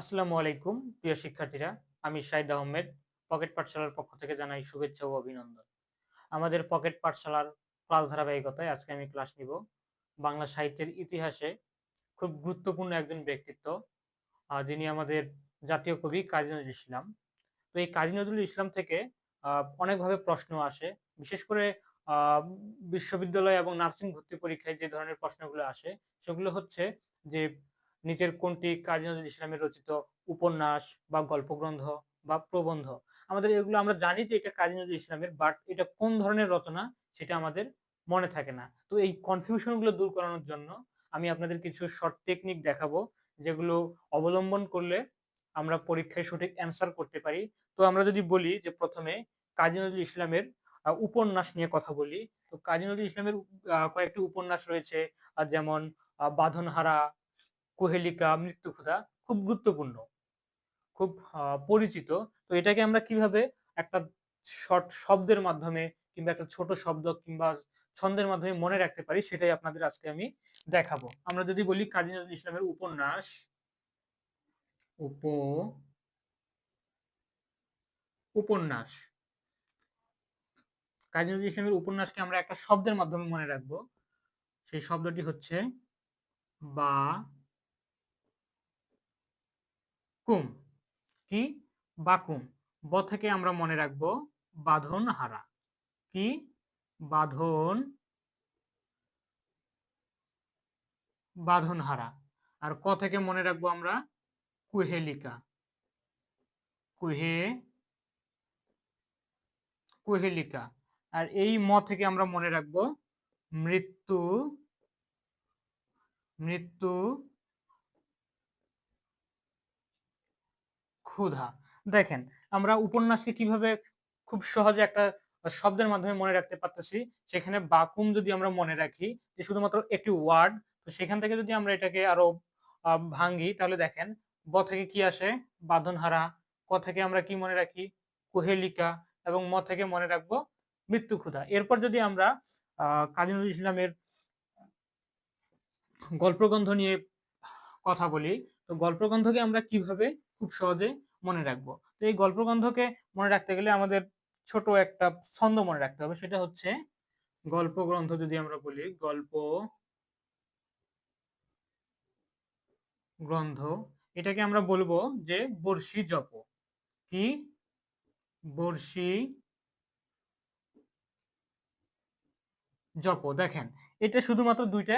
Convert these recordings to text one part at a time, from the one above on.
আসসালামু আলাইকুম, প্রিয় শিক্ষার্থীরা। আমি শাহিদ আহমেদ, পকেট পাঠশালার পক্ষ থেকে জানাই শুভেচ্ছা ও অভিনন্দন। আমাদের পকেট পাঠশালার ক্লাস ধারাবাহিকতায় আজকে আমি ক্লাস নিব। বাংলা সাহিত্যের ইতিহাসে খুব গুরুত্বপূর্ণ একজন ব্যক্তিত্ব যিনি আমাদের জাতীয় কবি কাজী নজরুল ইসলাম। তো এই কাজী নজরুল ইসলাম থেকে অনেকভাবে প্রশ্ন আসে। বিশেষ করে বিশ্ববিদ্যালয় এবং নার্সিং ভর্তি পরীক্ষায় যে ধরনের প্রশ্নগুলো আসে, সেগুলো হচ্ছে যে নিচের কোনটি কাজী নজরুল ইসলামের রচিত উপন্যাস বা গল্পগ্রন্থ বা প্রবন্ধ। আমাদের এগুলো আমরা জানি যে এটা কাজী নজরুল ইসলামের বাট এটা কোন ধরনের রচনা সেটা আমাদের মনে থাকে না। তো এই কনফিউশনগুলো দূর করানোর জন্য আমি আপনাদের কিছু শর্ট টেকনিক দেখাবো, যেগুলো অবলম্বন করলে আমরা পরীক্ষায় সঠিক অ্যান্সার করতে পারি। তো আমরা যদি বলি যে প্রথমে কাজী নজরুল ইসলামের উপন্যাস নিয়ে কথা বলি। তো কাজী নজরুল ইসলামের কয়েকটি উপন্যাস রয়েছে যেমন বাঁধনহারা কোহেলিকা মৃত্যুক্ষুধা খুব গুরুত্বপূর্ণ, খুব পরিচিত। তো এটাকে আমরা কীভাবে একটা শর্ট শব্দের মাধ্যমে কিংবা একটা ছোট শব্দ কিংবা ছন্দের মাধ্যমে মনে রাখতে পারি, সেটাই আপনাদের আজকে আমি দেখাবো। আমরা যদি বলি কাজী নজরুল ইসলামের উপন্যাস, উপ, উপন্যাস। কাজী নজরুল ইসলামের উপন্যাসকে আমরা একটা শব্দের মাধ্যমে মনে রাখব। সেই শব্দটি হচ্ছে বা কুম, কি? বাকুম। ব থেকে আমরা মনে রাখব বাঁধন হারা। কি? বাঁধন বাঁধন হারা। আর ক থেকে মনে রাখব আমরা? কুহেলিকা। কুহে, কুহেলিকা। আর এই ম থেকে আমরা মনে রাখব মৃত্যু মৃত্যু ক্ষুধা। দেখেন, আমরা উপন্যাসকে কীভাবে খুব সহজে একটা শব্দের মাধ্যমে মনে রাখতে পারতেছি, সেখানে বাকুম যদি আমরা মনে রাখি, যে শুধুমাত্র একটি ওয়ার্ড, তো সেখান থেকে যদি আমরা এটাকে আরও ভাঙ্গি, তাহলে দেখেন, ব থেকে কি আসে? বাঁধনহারা। ক থেকে আমরা কি মনে রাখি? কুহেলিকা। এবং ম থেকে মনে রাখব, মৃত্যু ক্ষুধা। এরপর যদি আমরা আহ কাজী নজরুল ইসলামের গল্পগ্রন্থ নিয়ে কথা বলি, তো গল্পগ্রন্থকে আমরা কীভাবে খুব সহজে মনে রাখব? তো এই গল্পগ্রন্থকে মনে রাখতে গেলে আমাদের ছোট একটা ছন্দ মনে রাখতে হবে, সেটা হচ্ছে গল্পগ্রন্থ যদি আমরা বলি, গল্প গ্রন্থ, এটাকে আমরা বলব যে বর্ষি জপ। কি? বর্ষি জপ। দেখেন, এটা শুধুমাত্র দুইটা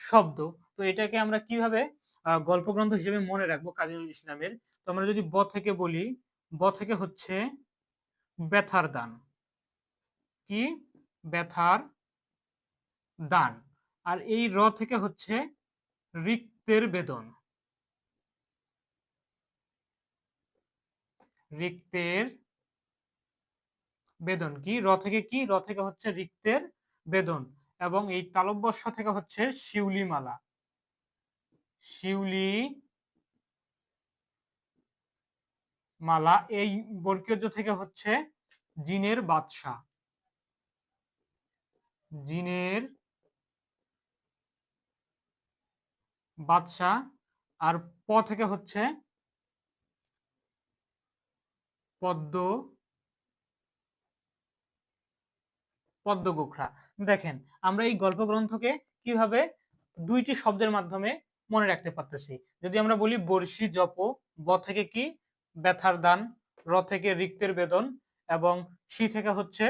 শব্দ, তো এটাকে আমরা কীভাবে গল্পগ্রন্থ হিসেবে মনে রাখব কাজী ইসলামের। তো আমরা যদি ব থেকে বলি, ব থেকে হচ্ছে ব্যথার দান। কি? ব্যথার দান। আর এই র থেকে হচ্ছে রিক্তের বেদন। রিক্তের বেদন। কি? র থেকে কি? র থেকে হচ্ছে রিক্তের বেদন। এবং এই তালব্যস্য থেকে হচ্ছে শিউলি মালা শিউলি মালা এই বর্গীয় থেকে হচ্ছে জিনের বাদশা জিনের বাদশা আর প থেকে হচ্ছে পদ্ম পদ্মগোখরা দেখেন, আমরা এই গল্প গ্রন্থকে কীভাবে দুইটি শব্দের মাধ্যমে মনে রাখতে পারতেছি। যদি আমরা বলি বর্ষি জপ, ব থেকে কি? ব্যথার দান, র থেকে রিক্তের বেদন এবং শি থেকে হচ্ছে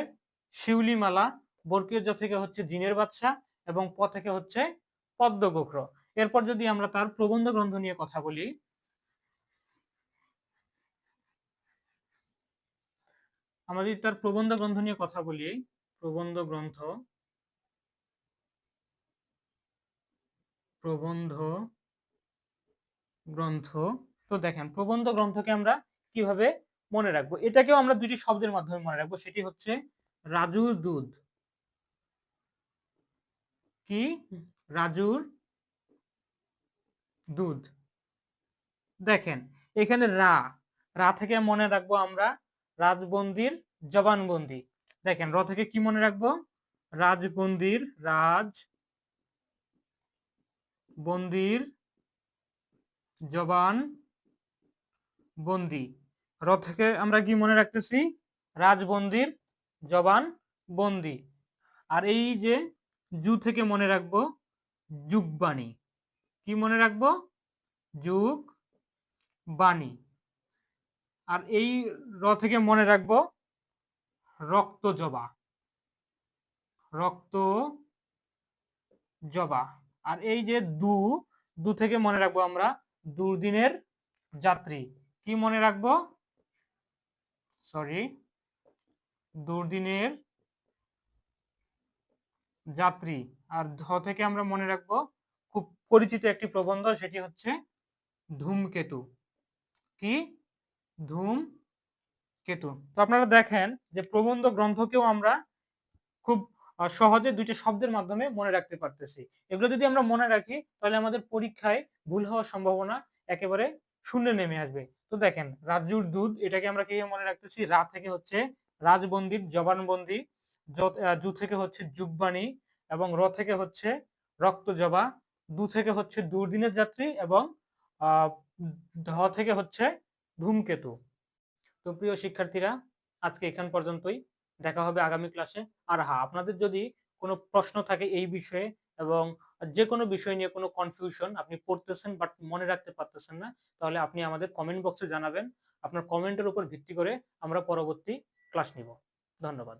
শিউলি মালা বর্গীয় জ থেকে হচ্ছে জিনের বাদশা এবং প থেকে হচ্ছে পদ্মগোখর এরপর যদি আমরা তার প্রবন্ধ গ্রন্থ নিয়ে কথা বলি, আমরা যদি তার প্রবন্ধ গ্রন্থ নিয়ে কথা বলি, প্রবন্ধ গ্রন্থ প্রবন্ধ গ্রন্থ। তো দেখেন, প্রবন্ধ গ্রন্থকে আমরা কীভাবে মনে রাখব? এটাকেও আমরা দুটি শব্দের মাধ্যমে মনে রাখব। সেটি হচ্ছে রাজুর দুধ। কি? রাজুর দুধ। দেখেন, এখানে রা রা থেকে মনে রাখব আমরা রাজবন্দির জবানবন্দি। দেখেন, র থেকে কি মনে রাখব? রাজবন্দির রাজ বন্দির জবান বন্দি। র থেকে আমরা কি মনে রাখতেছি? রাজবন্দির জবান বন্দি। আর এই যে জু থেকে মনে রাখব, যুগবাণী। কি মনে রাখব? যুগ বাণী আর এই র থেকে মনে রাখব, রক্ত জবা। রক্ত জবা। আর এই যে দু দু থেকে মনে রাখব আমরা, দুর্দিনের যাত্রী। কি মনে রাখব? সরি দুর্দিনের যাত্রী। আর ধ থেকে আমরা মনে রাখব, খুব পরিচিত একটি প্রবন্ধ, সেটি হচ্ছে ধূমকেতু। কি? ধূম কেতু তো আপনারা দেখেন যে প্রবন্ধ গ্রন্থকেও আমরা খুব সহজে দুইটা শব্দের মাধ্যমে মনে রাখতে পারতেছি। এগুলো যদি আমরা মনে রাখি, তাহলে আমাদের পরীক্ষায় ভুল হওয়ার সম্ভাবনা একেবারে শূন্যে নেমে আসবে। তো দেখেন, রাজ্যুর দুধ, এটাকে আমরা কি মনে রাখতেছি? রা থেকে হচ্ছে রাজবন্দির জবানবন্দি জ- থেকে হচ্ছে যুগবাণী এবং র থেকে হচ্ছে রক্তজবা, দু থেকে হচ্ছে দুর্দিনের যাত্রী এবং ধ থেকে হচ্ছে ধূমকেতু। তো প্রিয় শিক্ষার্থীরা, আজকে এখান পর্যন্তই। দেখা হবে আগামী ক্লাসে আর হ্যাঁ আপনাদের যদি কোনো প্রশ্ন থাকে এই বিষয়ে এবং যে কোনো বিষয় নিয়ে কোনো কনফিউশন আপনি পড়তেছেন বাট মনে রাখতে পারতেছেন না, তাহলে আপনি আমাদের কমেন্ট বক্সে জানাবেন। আপনার কমেন্টের উপর ভিত্তি করে আমরা পরবর্তী ক্লাস নিব। ধন্যবাদ।